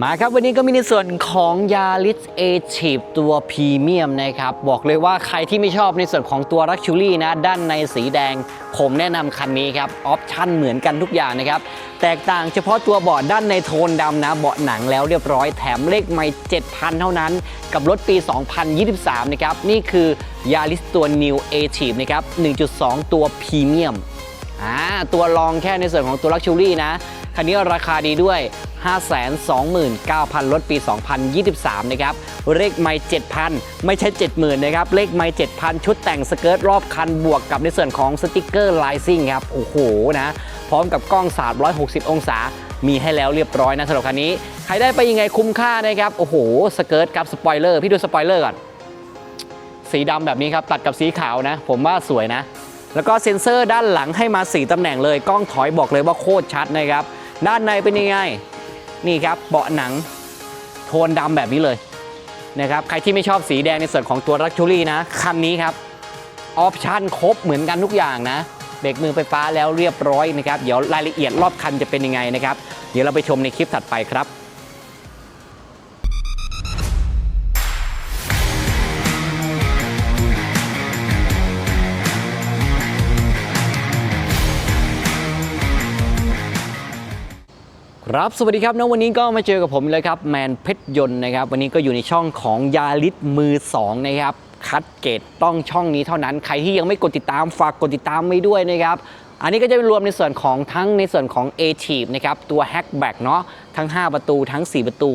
มาครับวันนี้ก็มีในส่วนของยาลิสเอชีพตัวพรีเมียมนะครับ บอกเลยว่าใครที่ไม่ชอบในส่วนของตัวรักชูรี่นะ ด้านในสีแดง ผมแนะนำคันนี้ครับ ออปชั่นเหมือนกันทุกอย่างนะครับ แตกต่างเฉพาะตัวเบาะด้านในโทนดำนะ เบาะหนังแล้วเรียบร้อยแถมเลขไม่ 7,000 เท่านั้น กับรถปี 2023 นะครับ นี่คือยาลิสตัว New a c h i v นะครับ 1.2 ตัวพรีเมียมอ่าตัวรองแค่ในส่วนของตัวลักชูรี่นะคันนี้ราคาดีด้วย 529,000 ลดปี 2023 นะครับ เลขไม่7,000 ไม่ใช่ 70,000 นะครับ เลขไม่7,000 ชุดแต่งสเกิร์ตรอบคันบวกกับในส่วนของสติกเกอร์ไลซิ่งครับ โอ้โหนะ พร้อมกับกล้อง 360 องศา มีให้แล้วเรียบร้อยนะสำหรับคันนี้ ใครได้ไปยังไงคุ้มค่านะครับ โอ้โห สเกิร์ตครับสปอยเลอร์ พี่ดูสปอยเลอร์ก่อน สีดำแบบนี้ครับ ตัดกับสีขาวนะ ผมว่าสวยนะ แล้วก็เซ็นเซอร์ด้านหลังให้มา 4ตำแหน่งเลย กล้องถอยบอกเลยว่าโคตรชัดนะครับ ด้านในเป็นยังไง นี่ครับเบาะหนังโทนดำแบบนี้เลยนะครับใครที่ไม่ชอบสีแดงในส่วนของตัวรักชูรี่นะคันนี้ครับออปชั่นครบเหมือนกันทุกอย่างนะเบรกมือไฟฟ้าแล้วเรียบร้อยนะครับ เดี๋ยวรายละเอียดรอบคันจะเป็นยังไงนะครับ เดี๋ยวเราไปชมในคลิปถัดไปครับ ครับ สวัสดีครับน้องวันนี้ก็มาเจอกับผมเลยครับแมนเพชรยนต์นะครับ วันนี้ก็อยู่ในช่องของยาลิสมือ 2 นะครับ คัดเกตต้องช่องนี้เท่านั้น ใครที่ยังไม่กดติดตามฝากกดติดตามไว้ด้วยนะครับ อันนี้ก็จะเป็นรวมในส่วนของทั้งในส่วนของ a t i v นะครับ ตัวแฮกแบ็กเนาะทั้ง 5 ประตูทั้ง 4 ประตู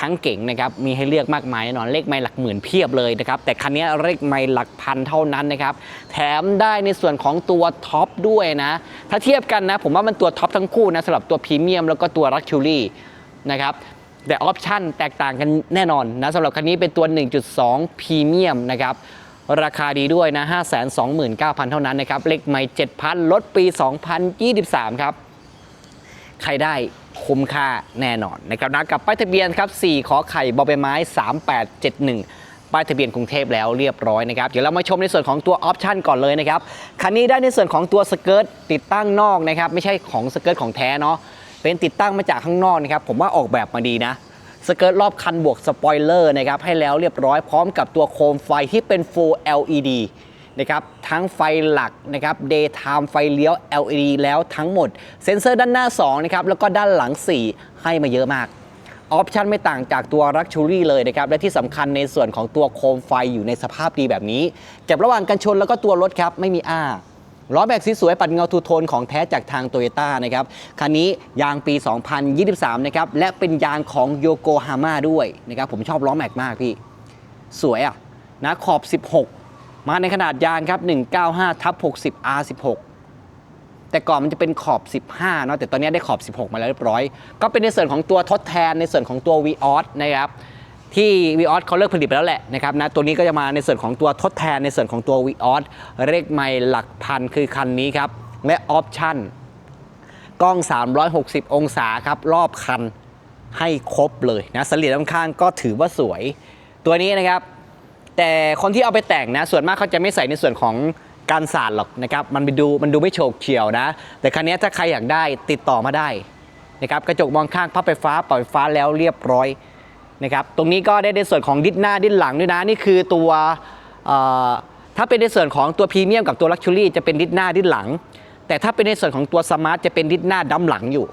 ทั้งเก่งนะครับมีให้เลือกมากมายแน่นอนเลขไม่หลักหมื่นเพียบเลยนะครับแต่คันนี้เลขไม่หลักพันเท่านั้นนะครับแถมได้ในส่วนของตัวท็อปด้วยนะถ้าเทียบกันนะผมว่ามันตัวท็อปทั้งคู่นะสำหรับตัวพรีเมียมแล้วก็ตัวลักชูรี่นะครับแต่ออปชั่นแตกต่างกันแน่นอนนะสำหรับคันนี้เป็นตัว 1.2พรีเมียมนะครับราคาดีด้วยนะ 529,000 เท่านั้นนะครับ เลขไม่ 7,000 ลดปี 2023 ครับ ใครได้ คุ้มค่าแน่นอนนะครับนะกับป้ายทะเบียนครับ4ขอไข่บอใบไม้ 3871 ป้ายทะเบียนกรุงเทพแล้วเรียบร้อยนะครับ เดี๋ยวเรามาชมในส่วนของตัวออปชันก่อนเลยนะครับ คันนี้ได้ในส่วนของตัวสเกิร์ตติดตั้งนอกนะครับ ไม่ใช่ของสเกิร์ตของแท้เนาะ เป็นติดตั้งมาจากข้างนอกนะครับ ผมว่าออกแบบมาดีนะสเกิร์ตรอบคันบวกสปอยเลอร์นะครับให้แล้วเรียบร้อยพร้อมกับตัวโคมไฟที่เป็น Full LED นะครับทั้งไฟหลักนะครับ daytime ไฟเลี้ยว LED แล้วทั้งหมด เซ็นเซอร์ด้านหน้า2นะครับแล้วก็ด้านหลัง 4 ให้มาเยอะมากออปชันไม่ต่างจากตัว r u x u r y เลยนะครับ และที่สำคัญในส่วนของตัวโคมไฟอยู่ในสภาพดีแบบนี้ เก็บระหว่างกันชนแล้วก็ตัวรถครับ ไม่มีอ้าล้อแม็กซ์สวยปัดเงาทูโทนของแท้จากทางโตโยต้านะครับ คันนี้ยางปี 2023 นะครับ และเป็นยางของโยโกฮาม่าด้วยนะครับ ผมชอบล้อแม็กมากพี่ สวยอะนะขอบ 16 มาในขนาดยางครับ 195ทับ60 R16 แต่ก่อนมันจะเป็นขอบ 15 เนาะแต่ตอนนี้ได้ขอบ 16 มาแล้วเรียบร้อย ก็เป็นในส่วนของตัวทดแทนในส่วนของตัว v ีออสนะครับที่ v ีออสเขาเลิกผลิตไปแล้วแหละนะครับนะตัวนี้ก็จะมาในส่วนของตัวทดแทนในส่วนของตัว v ีออสเลขไม่หลักพันคือคันนี้ครับ และออปชั่นกล้อง 360 องศาครับ รอบคันให้ครบเลยนะสลีดข้างก็ถือว่าสวย ตัวนี้นะครับ แต่คนที่เอาไปแต่งนะ ส่วนมากเขาจะไม่ใส่ในส่วนของการสาดหรอกนะครับมันไปดูมันดูไม่โฉบเฉี่ยวนะ แต่คันนี้ถ้าใครอยากได้ติดต่อมาได้นะครับกระจกมองข้างพับไฟฟ้าปล่อยไฟฟ้าแล้วเรียบร้อยนะครับตรงนี้ก็ได้ในส่วนของดิสหน้าดิสหลังด้วยนะนี่คือตัวถ้าเป็นในส่วนของตัวพรีเมียมกับตัวลักชัวรี่จะเป็นดิสหน้าดิสหลัง แต่ถ้าเป็นในส่วนของตัวสมาร์ทจะเป็นดิสหน้าดั้มหลังอยู่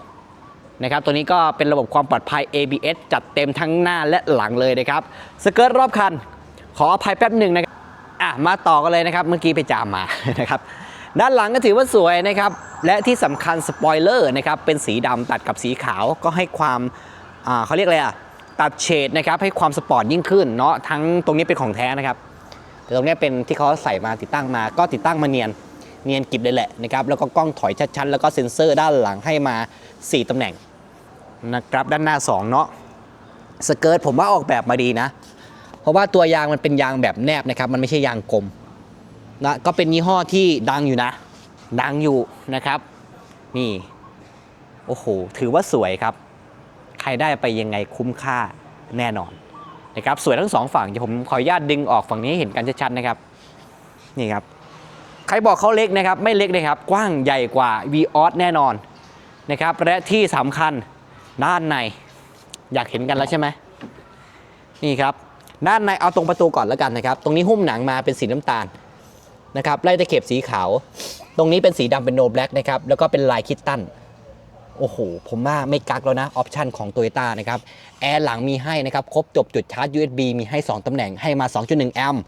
นะครับตัวนี้ก็เป็นระบบความปลอดภัย ABS จัดเต็มทั้งหน้าและหลังเลยนะครับสเกิร์ตรอบคัน ขออภัยแป๊บหนึ่งนะครับอะมาต่อกันเลยนะครับ เมื่อกี้ไปจามมานะครับด้านหลังก็ถือว่าสวยนะครับ และที่สำคัญสปอยเลอร์นะครับเป็นสีดำตัดกับสีขาวก็ให้ความอ่าเขาเรียกอะไรอะตัดเฉดนะครับให้ความสปอร์ตยิ่งขึ้นเนาะทั้งตรงนี้เป็นของแท้นะครับแต่ตรงนี้เป็นที่เขาใส่มาติดตั้งมาก็ติดตั้งมาเนียนเนียนกิบเลยแหละนะครับแล้วก็กล้องถอยชัดๆแล้วก็เซ็นเซอร์ด้านหลังให้มา 4ตำแหน่งนะครับด้านหน้า 2 เนาะสเกิร์ตผมว่าออกแบบมาดีนะ เพราะว่าตัวยางมันเป็นยางแบบแนบนะครับ มันไม่ใช่ยางกลมนะก็เป็นยี่ห้อที่ดังอยู่นะ ดังอยู่นะครับ นี่โอ้โหถือว่าสวยครับ ใครได้ไปยังไงคุ้มค่าแน่นอนนะครับสวยทั้งสองฝั่งเดี๋ยวผมขออนุญาตดึงออกฝั่งนี้ให้เห็นกันชัดๆนะครับนี่ครับใครบอกเขาเล็กนะครับไม่เล็กนะครับกว้างใหญ่กว่า v ีออสแน่นอนนะครับและที่สำคัญด้านในอยากเห็นกันแล้วใช่ไหมนี่ครับ ด้านในเอาตรงประตูก่อนแล้วกันนะครับ ตรงนี้หุ้มหนังมาเป็นสีน้ำตาลนะครับไล่ตะเข็บสีขาว ตรงนี้เป็นสีดำเป็นโนแบล็กนะครับ แล้วก็เป็นลายคิตตัน โอ้โห ผมว่าไม่กักแล้วนะ ออปชันของ t o y ยต้นะครับ แอร์หลังมีให้นะครับ ครบจบจุดชาร์จ USB มีให้ 2ตำแหน่งให้มา 2.1 แอมป์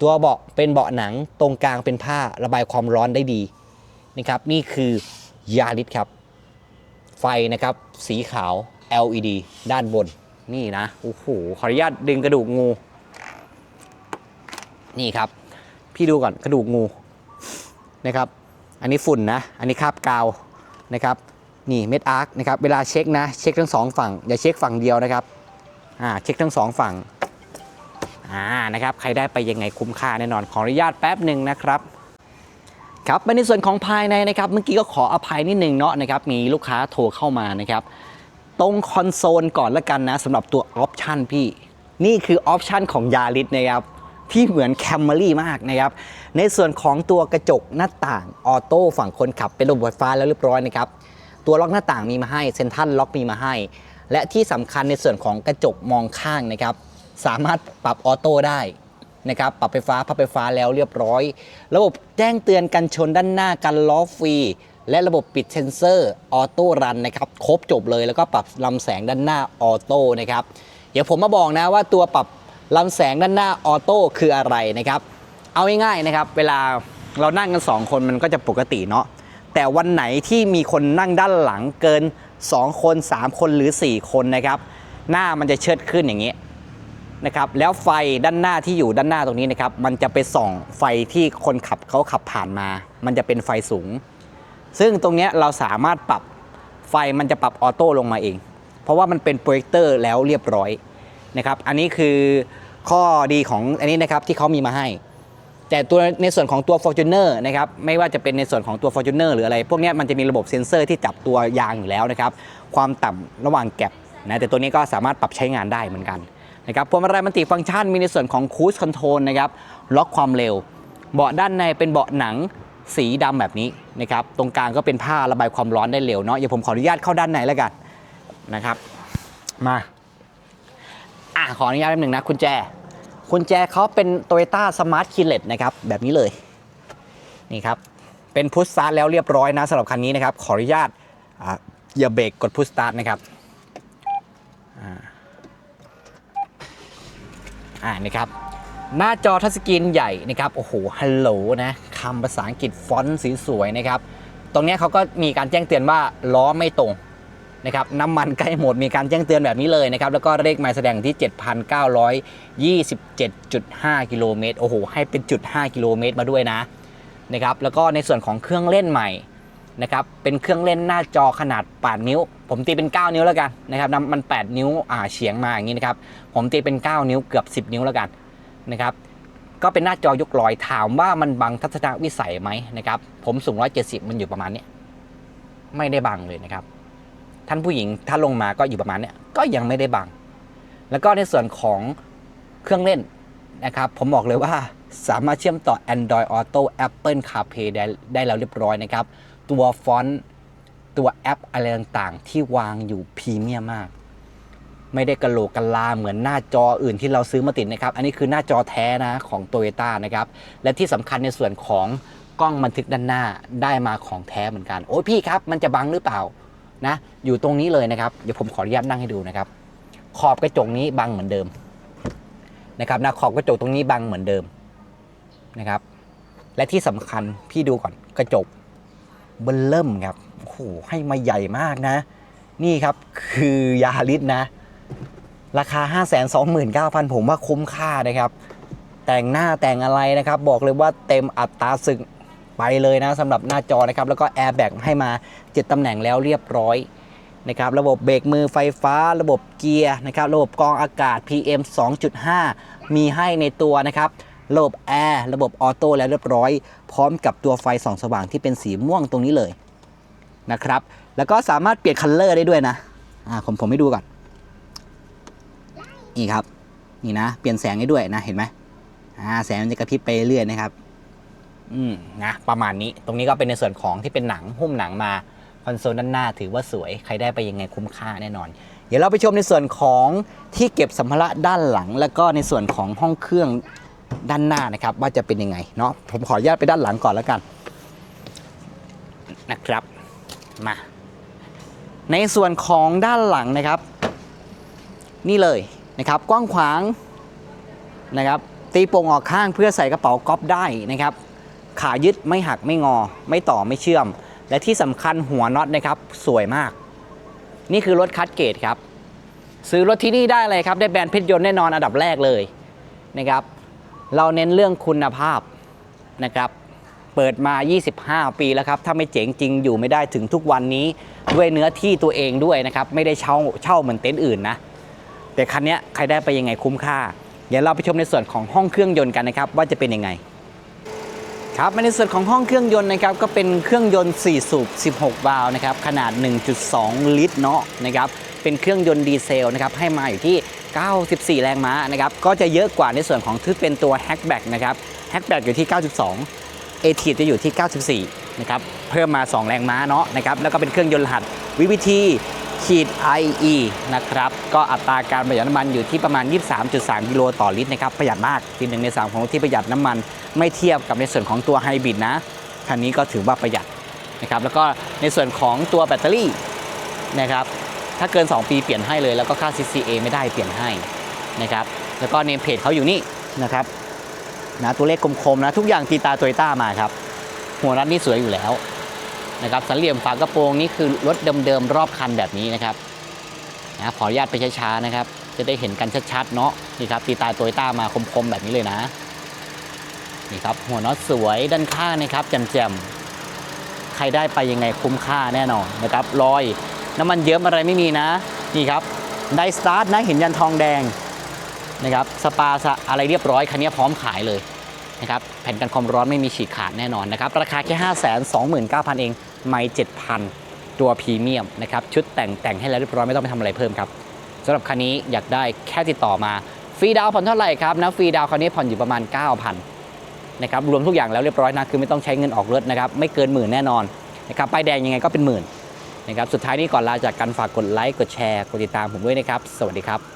ตัวเบาะเป็นเบาะหนัง ตรงกลางเป็นผ้าระบายความร้อนได้ดีนะครับ นี่คือยาริสครับ ไฟนะครับ สีขาว LED ด้านบน นี่นะโอ้โหขออนุญาตดึงกระดูกงู นี่ครับ พี่ดูก่อนกระดูกงูนะครับ อันนี้ฝุ่นนะ อันนี้คราบกาวนะครับนี่เม็ดอาร์คนะครับเวลาเช็คนะเช็คทั้งสองฝั่งอย่าเช็คฝั่งเดียวนะครับอ่าเช็คทั้งสองฝั่งอ่านะครับใครได้ไปยังไงคุ้มค่าแน่นอนขออนุญาตแป๊บหนึ่งนะครับครับในส่วนของภายในนะครับเมื่อกี้ก็ขออภัยนิดนึงเนาะนะครับมีลูกค้าโทรเข้ามานะครับ ตรงคอนโซลก่อนละกันนะสำหรับตัวออปชันพี่ นี่คือออปชันของยาริสนะครับ ที่เหมือนแคมเมรี่มากนะครับ ในส่วนของตัวกระจกหน้าต่างออโต้ฝั่งคนขับเป็นระบบไฟฟ้าแล้วเรียบร้อยนะครับ ตัวล็อกหน้าต่างมีมาให้เซนทัลล็อกมีมาให้ และที่สำคัญในส่วนของกระจกมองข้างนะครับ สามารถปรับออโต้ได้นะครับปรับไฟฟ้าพับไฟฟ้าแล้วเรียบร้อย ระบบแจ้งเตือนกันชนด้านหน้ากันล้อฟรี และระบบปิดเซนเซอร์ออโต้รันนะครับครบจบเลยแล้วก็ปรับลำแสงด้านหน้าออโต้นะครับเดี๋ยวผมมาบอกนะว่าตัวปรับลำแสงด้านหน้าออโต้คืออะไรนะครับ เอาง่ายๆนะครับ เวลาเรานั่งกัน 2 คนมันก็จะปกติเนาะแต่วันไหนที่มีคนนั่งด้านหลังเกิน 2 คน 3 คนหรือ 4 คนนะครับ หน้ามันจะเชิดขึ้นอย่างนี้นะครับแล้วไฟด้านหน้าที่อยู่ด้านหน้าตรงนี้นะครับ มันจะไปส่องไฟที่คนขับเขาขับผ่านมา มันจะเป็นไฟสูง ซึ่งตรงนี้เราสามารถปรับไฟมันจะปรับออโต้ลงมาเอง เพราะว่ามันเป็นโปรเจคเตอร์แล้วเรียบร้อยนะครับอันนี้คือข้อดีของอันนี้นะครับที่เขามีมาให้ แต่ตัวในส่วนของตัว Fortuner นะครับไม่ว่าจะเป็นในส่วนของตัว Fortuner หรืออะไร พวกนี้มันจะมีระบบเซ็นเซอร์ที่จับตัวยางอยู่แล้วนะครับความต่ำระหว่างแก็บนะแต่ตัวนี้ก็สามารถปรับใช้งานได้เหมือนกันนะครับพวงมาลัยมันติฟังก์ชันมีในส่วนของ Cruise Control นะครับล็อกความเร็ว เบาะด้านในเป็นเบาะหนัง สีดำแบบนี้นะครับ ตรงกลางก็เป็นผ้าระบายความร้อนได้เร็วเนาะเดี๋ยวผมขออนุญาตเข้าด้านในแล้วกันนะครับ มาอะขออนุญาตแป๊บหนึ่งนะคุณแจคุณแจเขาเป็น Toyota Smart Keyless นะครับ แบบนี้เลยนี่ครับ เป็นพุชสตาร์ทแล้วเรียบร้อยนะสำหรับคันนี้นะครับ ขออนุญาตอย่าเบรกกดพุชสตาร์ทนะครับอ่าอ่านี่ครับ หน้าจอทัชสกรีนใหญ่นะครับ โอ้โห ฮัลโหลนะคำภาษาอังกฤษฟอนต์สีสวยนะครับ ตรงนี้เขาก็มีการแจ้งเตือนว่าล้อไม่ตรงนะครับน้ำมันใกล้หมดมีการแจ้งเตือนแบบนี้เลยนะครับ แล้วก็เลขหมายแสดงที่ 7,927.5 กิโลเมตร โอ้โห ให้เป็นจุด 5 กิโลเมตรมาด้วยนะนะครับ แล้วก็ในส่วนของเครื่องเล่นใหม่นะครับ เป็นเครื่องเล่นหน้าจอขนาด 8 นิ้ว ผมตีเป็น 9 นิ้วแล้วกันนะครับนำมัน 8 นิ้วอ่าเฉียงมาอย่างนี้นะครับ ผมตีเป็น 9 นิ้วเกือบ 10 นิ้วแล้วกัน นะครับก็เป็นหน้าจอยกลอยถามว่ามันบังทัศนวิสัยไหมนะครับผมสูง 170 มันอยู่ประมาณนี้ไม่ได้บังเลยนะครับ ท่านผู้หญิงถ้าลงมาก็อยู่ประมาณนี้ก็ยังไม่ได้บัง แล้วก็ในส่วนของเครื่องเล่นนะครับผมบอกเลยว่าสามารถเชื่อมต่อ Android Auto Apple CarPlay ได้ได้แล้วเรียบร้อยนะครับ ตัวฟอนต์ตัวแอปอะไรต่างๆ ที่วางอยู่พรีเมียมมาก ไม่ได้กระโหลกกะลาเหมือนหน้าจออื่นที่เราซื้อมาติดนะครับ อันนี้คือหน้าจอแท้นะของ t o y ยต้านะครับ และที่สำคัญในส่วนของกล้องบันทึกด้านหน้าได้มาของแท้เหมือนกัน โอ้ยพี่ครับ มันจะบังหรือเปล่านะ อยู่ตรงนี้เลยนะครับ เดี๋ยวผมขออนุญาตนั่งให้ดูนะครับ ขอบกระจกนี้บังเหมือนเดิมนะครับนะขอบกระจกตรงนี้บังเหมือนเดิมนะครับ และที่สำคัญพี่ดูก่อนกระจกเบิ่มเริ่มครับโอ้โหให้มาใหญ่มากนะ นี่ครับคือยาริสนะ ราคา 529,000 ผมว่าคุ้มค่านะครับ แต่งหน้าแต่งอะไรนะครับ บอกเลยว่าเต็มอัตราศึกไปเลยนะสำหรับหน้าจอนะครับ แล้วก็แอร์แบ็กให้มา 7ตำแหน่งแล้วเรียบร้อยนะครับระบบเบรกมือไฟฟ้า ระบบเกียร์นะครับระบบกรองอากาศ PM 2.5 มีให้ในตัวนะครับระบบแอร์ระบบออโต้แล้วเรียบร้อย พร้อมกับตัวไฟส่องสว่างที่เป็นสีม่วงตรงนี้เลยนะครับ แล้วก็สามารถเปลี่ยนคัลเลอร์ได้ด้วยนะอ่าผมผมให้ดูก่อน นี่ครับ นี่นะ เปลี่ยนแสงได้ด้วยนะ เห็นไหมอ่า แสงมันจะกระพริบไปเรื่อยนะครับ อืมนะ ประมาณนี้ ตรงนี้ก็เป็นในส่วนของที่เป็นหนังหุ้มหนังมา คอนโซลด้านหน้าถือว่าสวย ใครได้ไปยังไงคุ้มค่าแน่นอน เดี๋ยวเราไปชมในส่วนของที่เก็บสัมภาระด้านหลัง แล้วก็ในส่วนของห้องเครื่องด้านหน้านะครับ ว่าจะเป็นยังไงเนาะ ผมขออนุญาตไปด้านหลังก่อนแล้วกัน นะครับ มาในส่วนของด้านหลังนะครับ นี่เลย นะครับกว้างขวางนะครับตีโป่งออกข้างเพื่อใส่กระเป๋าก๊อฟได้นะครับ ขายึดไม่หักไม่งอ ไม่ต่อไม่เชื่อม และที่สำคัญหัวน็อตนะครับสวยมาก นี่คือรถคัดเกตครับ ซื้อรถที่นี่ได้เลยครับ ได้แบรนด์เพชรยนต์แน่นอนอันดับแรกเลยนะครับ เราเน้นเรื่องคุณภาพนะครับ เปิดมา 25 ปีแล้วครับ ถ้าไม่เจ๋งจริงอยู่ไม่ได้ถึงทุกวันนี้ด้วยเนื้อที่ตัวเองด้วยนะครับ ไม่ได้เช่าเช่าเหมือนเต็นท์อื่นนะ แต่คันนี้ใครได้ไปยังไงคุ้มค่า เดี๋ยวเราไปชมในส่วนของห้องเครื่องยนต์กันนะครับว่าจะเป็นยังไงครับในส่วนของห้องเครื่องยนต์นะครับก็เป็นเครื่องยนต์ 4 สูบ 16 วาล์วนะครับขนาด 1.2 ลิตรเนาะนะครับเป็นเครื่องยนต์ดีเซลนะครับให้มาอยู่ที่ 94 แรงม้านะครับก็จะเยอะกว่าในส่วนของที่เป็นตัวแฮชแบ็กนะครับแฮชแบ็กอยู่ที่ 92 เอทีจะอยู่ที่ 94 นะครับเพิ่มมา 2 แรงม้าเนาะนะครับแล้วก็เป็นเครื่องยนต์รหัส VVT ขีด IE นะครับ ก็อัตราการประหยัดน้ำมันอยู่ที่ประมาณ 23.3 กิโลต่อลิตรนะครับ ประหยัดมากทีหนึ่งในสามของรถที่ประหยัดน้ำมันไม่เทียบกับในส่วนของตัวไฮบริดนะ คันนี้ก็ถือว่าประหยัดนะครับ แล้วก็ในส่วนของตัวแบตเตอรี่นะครับ ถ้าเกิน 2 ปีเปลี่ยนให้เลย แล้วก็ค่า CCA ไม่ได้เปลี่ยนให้นะครับ แล้วก็เนมเพจเขาอยู่นี่นะครับนะตัวเลขคมๆนะทุกอย่างตีตาโตโยต้ามาครับ หัวรัดนี่สวยอยู่แล้ว นะครับสันเหลี่ยมฝากระโปรงนี่คือรถเดิมๆรอบคันแบบนี้นะครับนะขออนุญาตไปช้าๆนะครับ จะได้เห็นกันชัดๆเนาะนี่ครับตีตาโตโยต้ามาคมๆแบบนี้เลยนะนี่ครับหัวน็อตสวยด้านข้างนะครับแจ่มๆใครได้ไปยังไงคุ้มค่าแน่นอนนะครับรอยน้ำมันเยิ้มอะไรไม่มีนะนี่ครับได้สตาร์ทนะเห็นยันทองแดงนะครับสปาสอะไรเรียบร้อยคันนี้พร้อมขายเลย นะครับแผ่นกันความร้อนไม่มีฉีกขาดแน่นอนนะครับ ราคาแค่ 5 2 9 0 0 0 เอง ไม่7,000 ตัวพรีเมียมนะครับ ชุดแต่งแต่งให้แล้วเรียบร้อยไม่ต้องไปทำอะไรเพิ่มครับสำหรับคันนี้อยากได้แค่ติดต่อมา ฟรีดาวผ่อนเท่าไหร่ครับนะฟรีดาวคันนี้ผ่อนอยู่ประมาณ 9,000นะครับรวมทุกอย่างแล้วเรียบร้อยนะคือไม่ต้องใช้เงินออกรถนะครับไม่เกินหมื่นแน่นอนนะครับป้ายแดงยังไงก็เป็นหมื่นนะครับสุดท้ายนี้ก่อนลาจากกันฝากกดไลค์กดแชร์กดติดตามผมด้วยนะครับ สวัสดีครับ